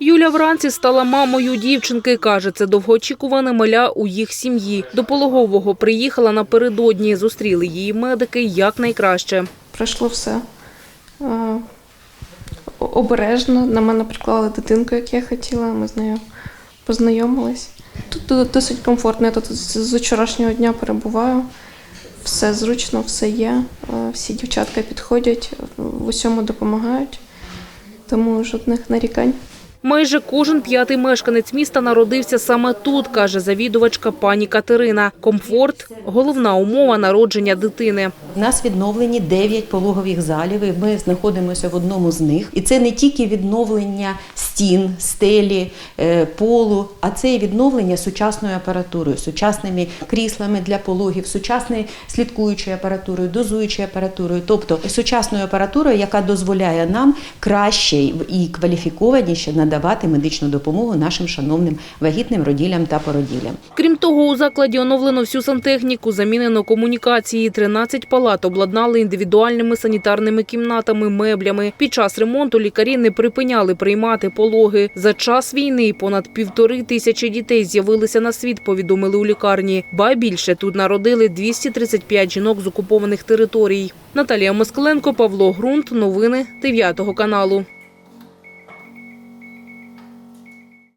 Юля вранці стала мамою дівчинки. Каже, це довгоочікуване маля у їх сім'ї. До пологового приїхала напередодні. Зустріли її медики якнайкраще. Пройшло все е, обережно. На мене приклали дитинку, як я хотіла. Ми з нею познайомились. Тут досить комфортно. Я тут з з вчорашнього дня перебуваю. Все зручно, все є. Е, Всі дівчатка підходять, в усьому допомагають. Тому жодних нарікань. Майже кожен п'ятий мешканець міста народився саме тут, каже завідувачка пані Катерина. Комфорт – головна умова народження дитини. У нас відновлені 9 пологових залів. і Ми знаходимося в одному з них. І це не тільки відновлення стін, стелі, е, полу, а це і відновлення сучасною апаратурою, сучасними кріслами для пологів, сучасною слідкуючою апаратурою, дозуючою апаратурою, тобто сучасною апаратурою, яка дозволяє нам краще і кваліфікованіше надавати медичну допомогу нашим шановним вагітним роділям та породілям. Крім того, у закладі оновлено всю сантехніку, замінено комунікації. 13 палат обладнали індивідуальними санітарними кімнатами, меблями. Під час ремонту лікарі не припиняли приймати пологи. За час війни понад півтори тисячі дітей з'явилися на світ, повідомили у лікарні. Ба більше тут народили 235 жінок з окупованих територій. Наталія Москаленко, Павло Грунт. Новини 9 каналу.